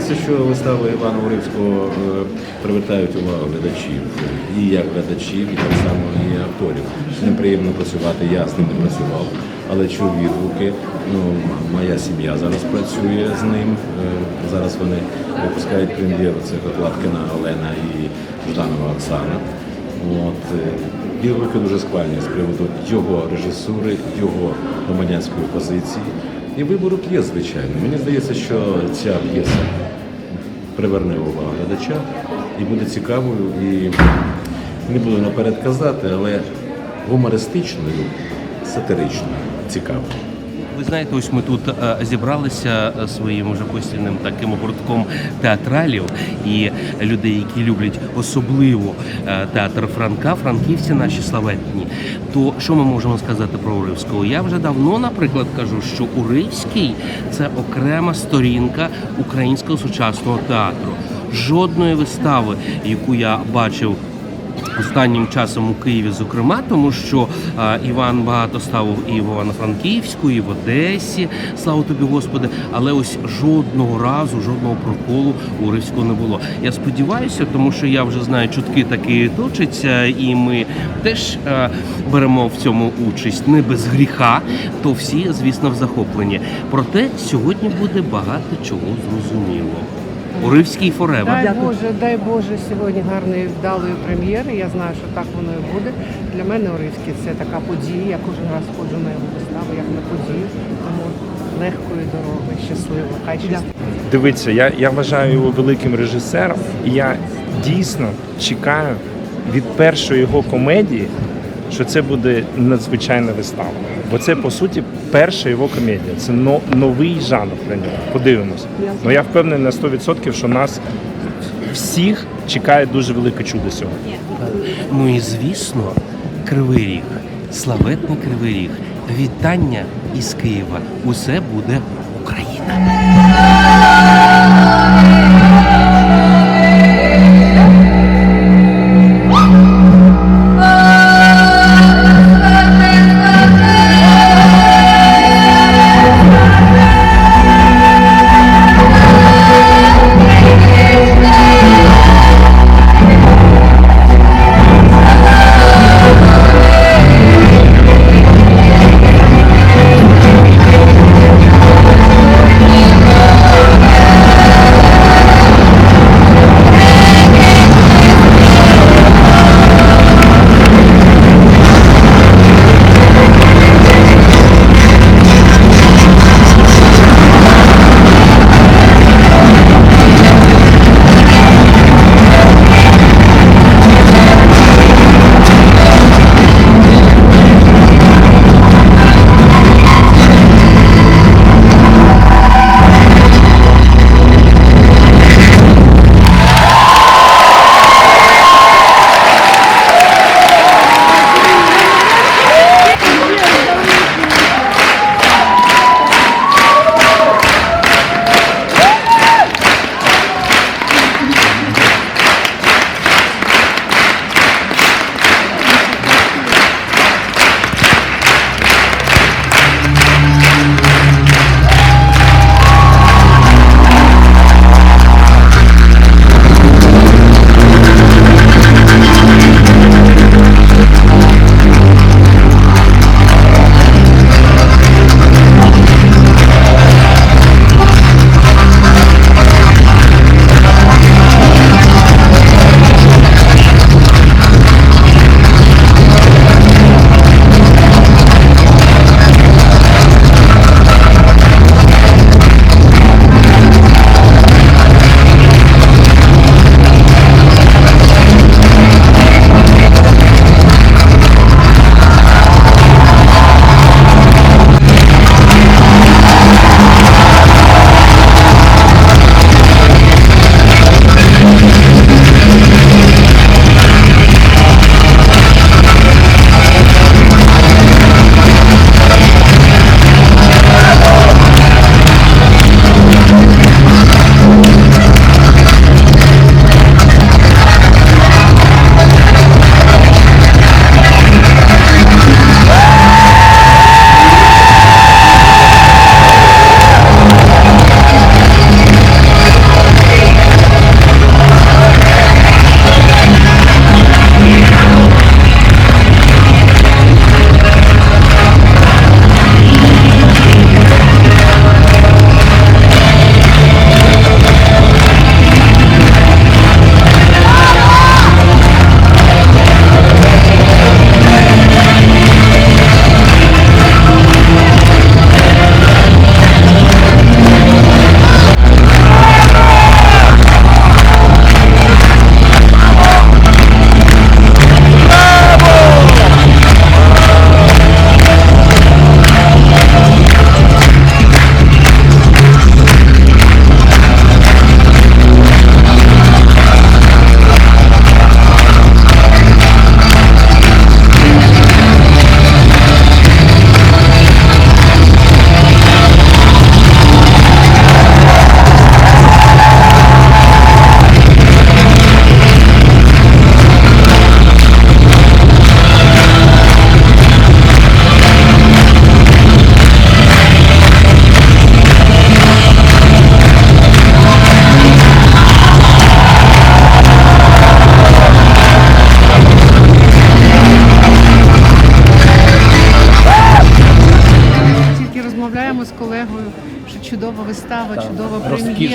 здається, що вистави Івана Уривського е, привертають увагу глядачів. І як глядачів, і так само і акторів. З ним приємно працювати, я з ним не працював, але чув відгуки. Ну, моя сім'я зараз працює з ним. Е, Зараз вони випускають прем'єру. Це Лапкина Олена і Жданова Оксана. От, е, відгуки дуже складні з приводу його режисури, його громадянської позиції. І вибору п'єс, звичайно. Мені здається, що ця п'єса приверне увагу глядача і буде цікавою. І не буду наперед казати, але гумористичною, сатиричною, цікавою. Ви знаєте, ось ми тут е, зібралися е, своїм уже постійним таким гуртком театралів і людей, які люблять особливо е, театр Франка, франківці наші славетні. То що ми можемо сказати про Уривського? Я вже давно, наприклад, кажу, що Уривський це окрема сторінка українського сучасного театру. Жодної вистави, яку я бачив останнім часом у Києві, зокрема, тому що а, Іван багато ставив і в Івано-Франківську, і в Одесі, слава тобі, Господи. Але ось жодного разу, жодного проколу у Ривського не було. Я сподіваюся, тому що я вже знаю, чутки такі точаться, і ми теж е, беремо в цьому участь не без гріха, то всі, звісно, в захопленні. Проте сьогодні буде багато чого зрозуміло. Уривський форевер. Дай Боже, дай Боже, сьогодні гарної вдалої прем'єри. Я знаю, що так воно і буде. Для мене Оривський це така подія. Я кожен раз ходжу на його виставу, як на подію. Тому легкої дороги, щасливо. Хай щастить. Дивіться, я, я вважаю його великим режисером, і я дійсно чекаю від першої його комедії, що це буде надзвичайна вистава. Бо це по суті перша його комедія. Це но, новий жанр для нього. Подивимося. Ну я впевнений на 100%, що нас всіх чекає дуже велике чудо сьогодні. Ну і звісно, Кривий Ріг, славетний Кривий Ріг. Вітання із Києва. Усе буде Україна.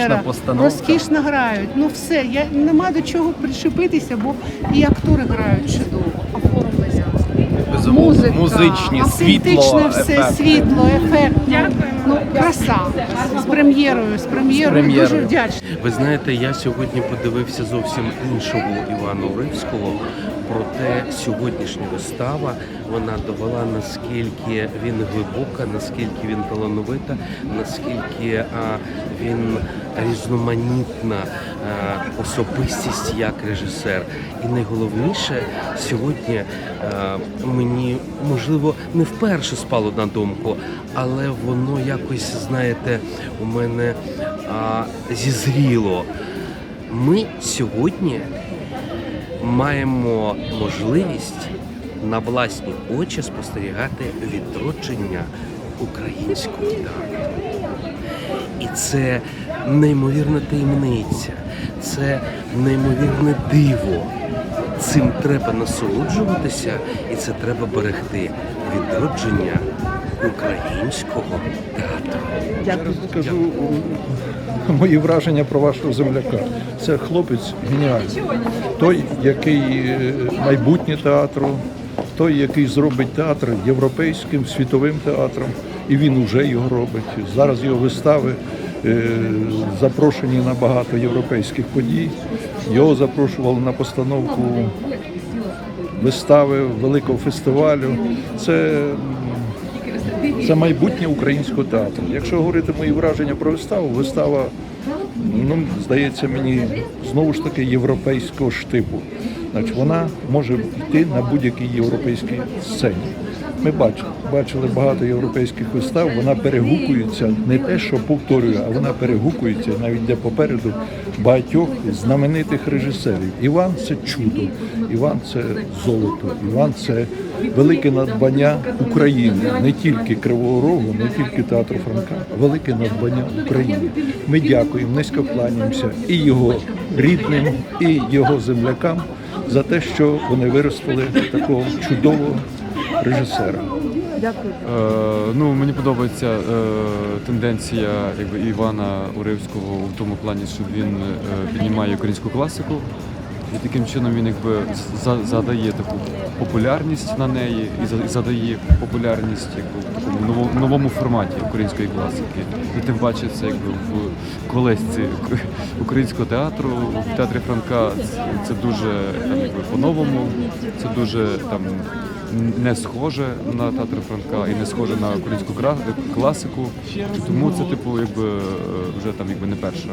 Прем'єра. постановка. Розкішно грають. Ну все, я нема до чого причепитися, бо і актори грають чудово, оформлення. Музика, музичні, автентичне світло, все, ефект. світло, ефект. Ну, краса. З прем'єрою, з прем'єрою. прем'єрою. Дуже вдячна. Ви знаєте, я сьогодні подивився зовсім іншого Івана Уривського. Проте сьогоднішня вистава вона довела наскільки він глибока, наскільки він талановита, наскільки а, він різноманітна а, особистість як режисер. І найголовніше сьогодні а, мені можливо не вперше спало на думку, але воно якось, знаєте, у мене а, зізріло. Ми сьогодні маємо можливість на власні очі спостерігати відродження українського театру. І це неймовірна таємниця, це неймовірне диво. Цим треба насолоджуватися і це треба берегти відродження українського театру. Дякую. Мої враження про вашого земляка. Це хлопець геніальний. Той, який е, майбутнє театру, той, який зробить театр європейським, світовим театром, і він вже його робить. Зараз його вистави е, запрошені на багато європейських подій. Його запрошували на постановку вистави великого фестивалю. Це це майбутнє українського театру. Якщо говорити мої враження про виставу, вистава, ну, здається мені, знову ж таки європейського штибу. Значить, вона може йти на будь-якій європейській сцені. Ми бачили, бачили багато європейських вистав, вона перегукується не те, що повторює, а вона перегукується навіть де попереду багатьох знаменитих режисерів. Іван це чудо, Іван це золото, Іван це велике надбання України, не тільки Кривого Рогу, не тільки театру Франка, велике надбання України. Ми дякуємо, низько кланяємося і його рідним, і його землякам за те, що вони виростили такого чудового режисера. Е, ну, мені подобається е, тенденція якби, Івана Уривського в тому плані, що він е, піднімає українську класику. І таким чином він якби за- задає таку популярність на неї і задає популярність якби, в такому новому, новому форматі української класики. І тим паче це якби в колесці українського театру, в театрі Франка це, це дуже там, якби, по-новому, це дуже там не схоже на театр Франка і не схоже на українську кра- класику. Тому це, типу, якби е, вже там якби не перша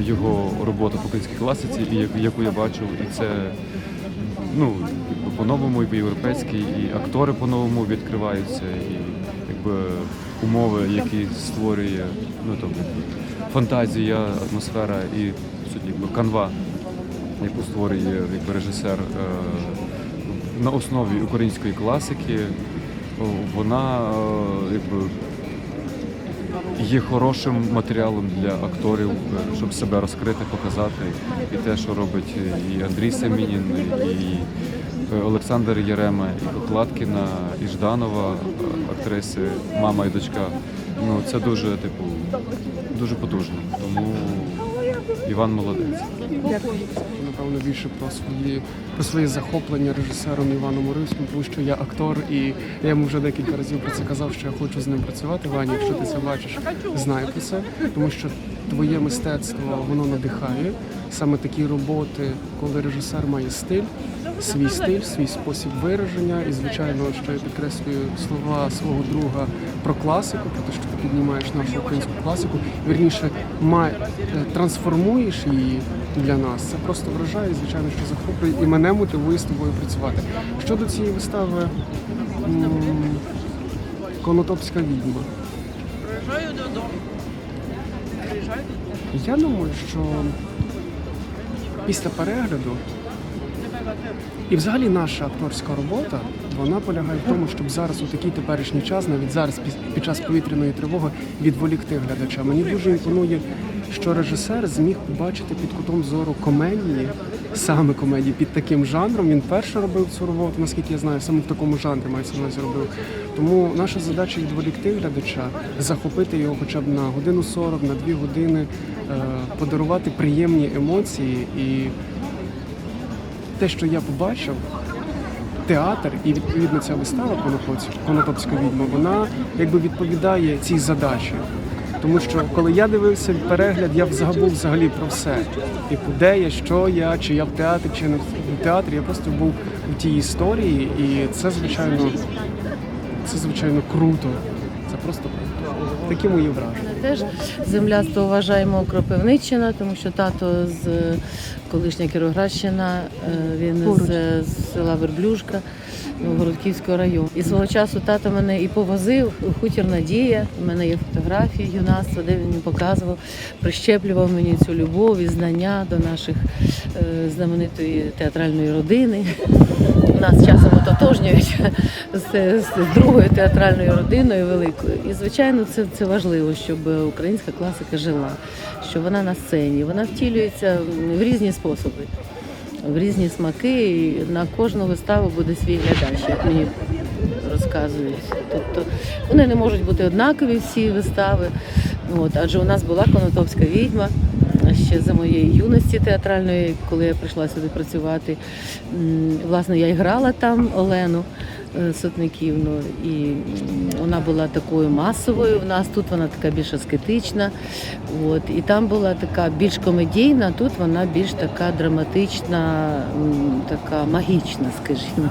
його робота по українській класиці, і яку я бачив, і це ну по-новому, і по-європейськи, і актори по-новому відкриваються, і якби умови, які створює ну там фантазія, атмосфера і по суті, якби канва, яку створює якби режисер. е, на основі української класики вона е, якби є хорошим матеріалом для акторів, е, щоб себе розкрити, показати. І те, що робить і Андрій Семінін, і Олександр Єрема, і Кокладкіна, і Жданова, е, актриси, мама і дочка. Ну це дуже, типу, дуже потужно. Тому Іван молодець. Напевно більше про свої про своє захоплення режисером Іваном Оривським, тому що я актор, і я йому вже декілька разів про це казав, що я хочу з ним працювати. Ваня, якщо ти це бачиш, знай про це, тому що твоє мистецтво воно надихає. Саме такі роботи, коли режисер має стиль, свій стиль, свій спосіб вираження. І звичайно, що я підкреслюю слова свого друга про класику, про те, що ти піднімаєш нашу українську класику. Вірніше, май, е, трансформуєш її для нас. Це просто вражає, звичайно, що захоплює і мене мотивує з тобою працювати. Щодо цієї вистави Конотопська відьма. Я думаю, що після перегляду і взагалі наша акторська робота вона полягає в тому, щоб зараз у такий теперішній час, навіть зараз під- час повітряної тривоги, відволікти глядача. Мені дуже імпонує, що режисер зміг побачити під кутом зору комедії саме комедії під таким жанром. Він перше робив цю роботу, наскільки я знаю, саме в такому жанрі мається на робив. Тому наша задача відволікти глядача, захопити його хоча б на годину 40, на дві години, е, подарувати приємні емоції і те, що я побачив, театр і відповідно ця вистава Конотопська відьма, вона якби відповідає цій задачі. Тому що коли я дивився перегляд, я забув взагалі про все. Типу, де я, що я, чи я в театрі, чи не в театрі. Я просто був у тій історії, і це звичайно, це звичайно круто. Це просто круто. Такі мої враження. Теж земляцтво вважаємо Кропивниччина, тому що тато з е, колишня Кіровоградщина, е, він з, з села Верблюжка Новгородківського району. І свого часу тато мене і повозив у хутір Надія. У мене є фотографії юнацтва, де він показував, прищеплював мені цю любов і знання до наших е, знаменитої театральної родини. Нас часом ототожнюють з, з другою театральною родиною великою. І звичайно, це, це важливо, щоб українська класика жила, що вона на сцені, вона втілюється в різні способи, в різні смаки. І на кожну виставу буде свій глядач, як мені розказують. Тобто вони не можуть бути однакові всі вистави. От, адже у нас була Конотопська відьма ще за моєї юності театральної, коли я прийшла сюди працювати. Власне, я і грала там Олену Сотниківну, і вона була такою масовою. В нас тут вона така більш аскетична. От, і там була така більш комедійна, тут вона більш така драматична, така магічна, скажімо.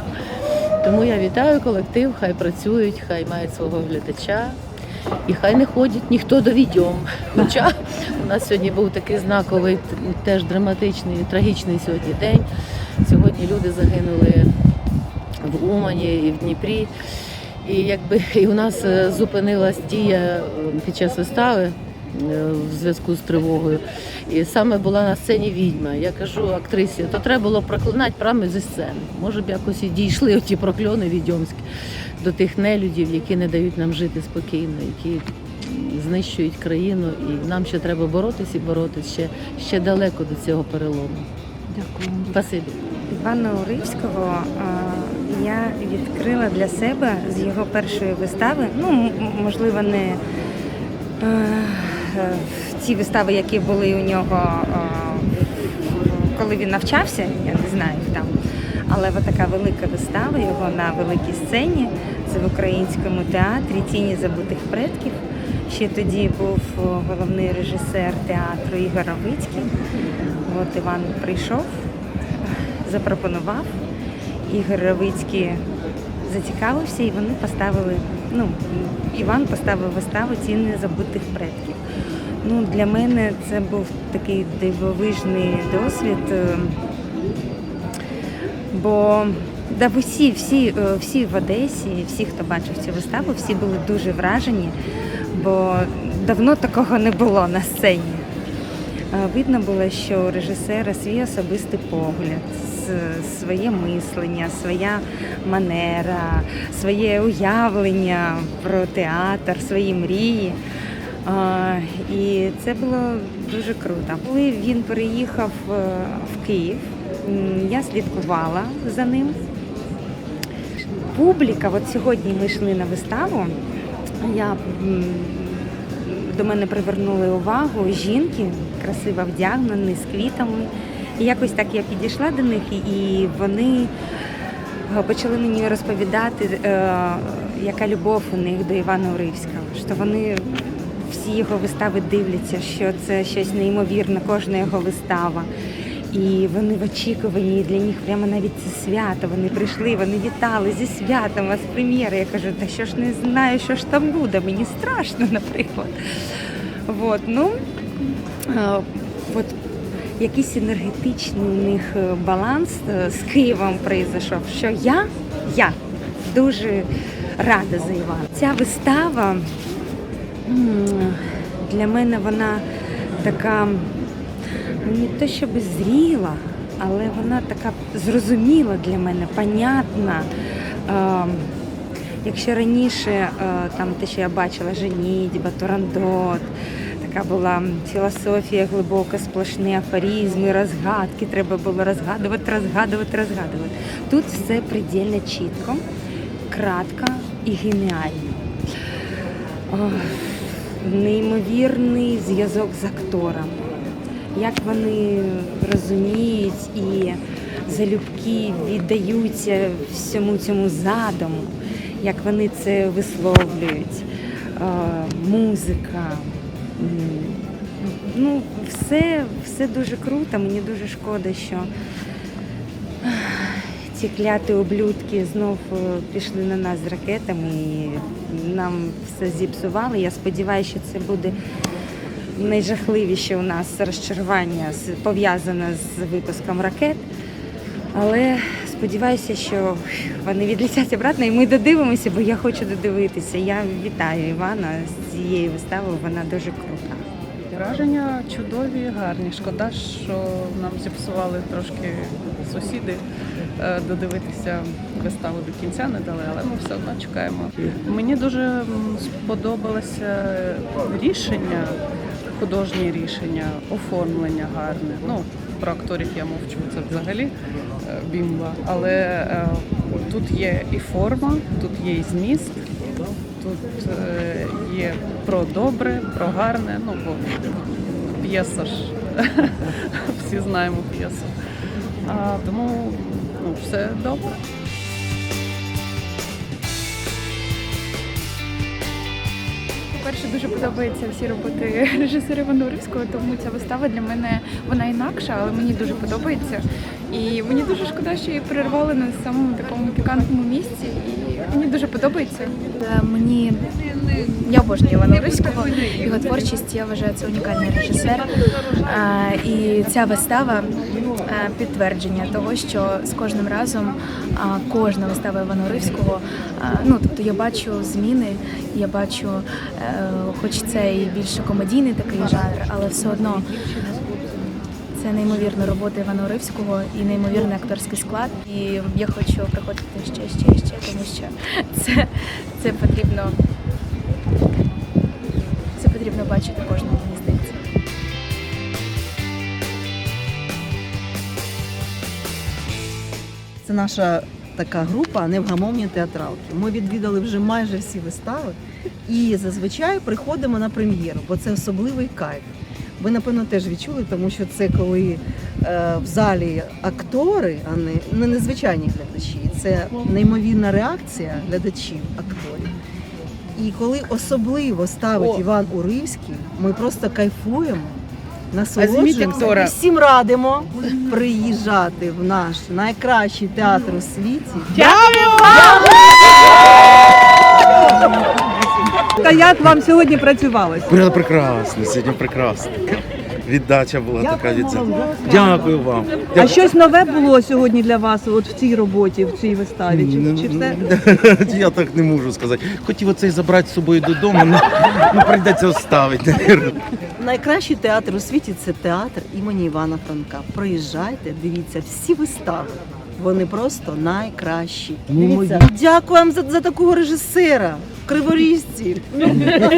Тому я вітаю колектив, хай працюють, хай мають свого глядача. І хай не ходять ніхто до відьом. Хоча у нас сьогодні був такий знаковий, теж драматичний, трагічний сьогодні день. Сьогодні люди загинули в Умані і в Дніпрі. І якби і у нас е, зупинилась дія е, під час вистави е, в зв'язку з тривогою. І саме була на сцені відьма. Я кажу актрисі, то треба було проклинати прямо зі сцени. Може б якось і дійшли оті прокльони відьомські до тих нелюдів, які не дають нам жити спокійно, які знищують країну. І нам ще треба боротися і боротися ще, ще далеко до цього перелому. Дякую. Спасибі. Івана Уривського я відкрила для себе з його першої вистави. Ну, можливо, не е, е, ті вистави, які були у нього, коли він навчався, я не знаю там. Але така велика вистава його на великій сцені. Це в українському театрі Тіні забутих предків. Ще тоді був головний режисер театру Ігор Равицький. От Іван прийшов, запропонував. Ігор Равицький зацікавився і вони поставили. Ну, Іван поставив виставу Ціни забутих предків. Ну, для мене це був такий дивовижний досвід. е, Бо да, всі, всі, е, всі в Одесі, всі, хто бачив цю виставу, всі були дуже вражені, бо давно такого не було на сцені. Е, Видно було, що у режисера свій особистий погляд, своє мислення, своя манера, своє уявлення про театр, свої мрії. І це було дуже круто. Коли він переїхав е, в Київ, я слідкувала за ним. Публіка, от сьогодні ми йшли на виставу. Я до мене привернули увагу жінки, красиво вдягнені, з квітами. І якось так я підійшла до них, і вони е, почали мені розповідати, е, яка любов у них до Івана Уривського, що вони всі його вистави дивляться, що це щось неймовірне, кожна його вистава. І вони в очікуванні, і для них прямо навіть це свято. Вони прийшли, вони вітали зі святом, вас прем'єра. Я кажу, та що ж не знаю, що ж там буде, мені страшно, наприклад. Вот, ну, е, от якийсь енергетичний у них е, баланс е, з Києвом прийшов, що я, я дуже рада за Івана. Ця вистава для мене вона така ну, не те, щоб зріла, але вона така зрозуміла для мене, понятна. Е, Якщо раніше е, там те, що я бачила, Женітьба, Турандот, така була філософія глибока, сплошні афоризми, розгадки. Треба було розгадувати, розгадувати, розгадувати. Тут все предельно чітко, кратко і геніально. Ох, неймовірний зв'язок з акторами. Як вони розуміють і залюбки віддаються всьому цьому задуму, як вони це висловлюють, музика. Ну, все, все дуже круто. Мені дуже шкода, що ці кляті облюдки знов е, пішли на нас з ракетами і нам все зіпсували. Я сподіваюся, що це буде найжахливіше у нас розчарування пов'язане з випуском ракет. Але сподіваюся, що вони відлетять обратно і ми додивимося, бо я хочу додивитися. Я вітаю Івана з цією виставою, вона дуже крута. Враження чудові, гарні. Шкода, що нам зіпсували трошки сусіди е, додивитися виставу до кінця не дали, але ми все одно чекаємо. Мені дуже сподобалося рішення, художнє рішення, оформлення гарне. Ну, про акторів я мовчу, це взагалі е, бімба. Але е, тут є і форма, тут є і зміст. Тут е, є про добре, про гарне. Ну бо п'єса ж всі знаємо п'єсу. Тому ну, все добре. По-перше, дуже подобаються всі роботи режисера Івановського, тому ця вистава для мене вона інакша, але мені дуже подобається. І мені дуже шкода, що її перервали на самому такому пікантному місці. І мені дуже подобається. Е, Мені я обожнюю Івана Руського, його творчість. Я вважаю це унікальний режисер. Е, І ця вистава е, підтвердження того, що з кожним разом кожна вистава Івана Ривського, ну тобто я бачу зміни, я бачу, хоч це і більше комедійний такий жанр, але все одно. Це неймовірна робота Івана Ривського і неймовірний акторський склад. І я хочу приходити ще, ще, ще, тому що це, це потрібно. Це потрібно бачити кожному, мені. Це наша така група невгамовні театралки. Ми відвідали вже майже всі вистави і зазвичай приходимо на прем'єру, бо це особливий кайф. Ви, напевно, теж відчули, тому що це коли е, в залі актори, а не, не незвичайні глядачі. Це неймовірна реакція глядачів, акторів. І коли особливо ставить Іван Уривський, ми просто кайфуємо, насолоджуємося. І всім радимо приїжджати в наш найкращий театр у світі. Та як вам сьогодні працювалось? Було прекрасно, сьогодні прекрасно. Віддача була така від вам. Дякую вам. А щось нове було сьогодні для вас от в цій роботі, в цій виставі? Чи, чи все? Я так не можу сказати. Хотів оцей забрати з собою додому, ну, ну прийдеться оставити. Найкращий театр у світі це театр імені Івана Франка. Приїжджайте, дивіться всі вистави. Вони просто найкращі. Дивіться. Дякую вам за, за такого режисера. Криворіжці.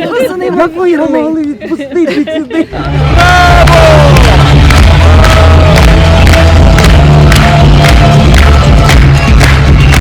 Просто могли відпустити сюди.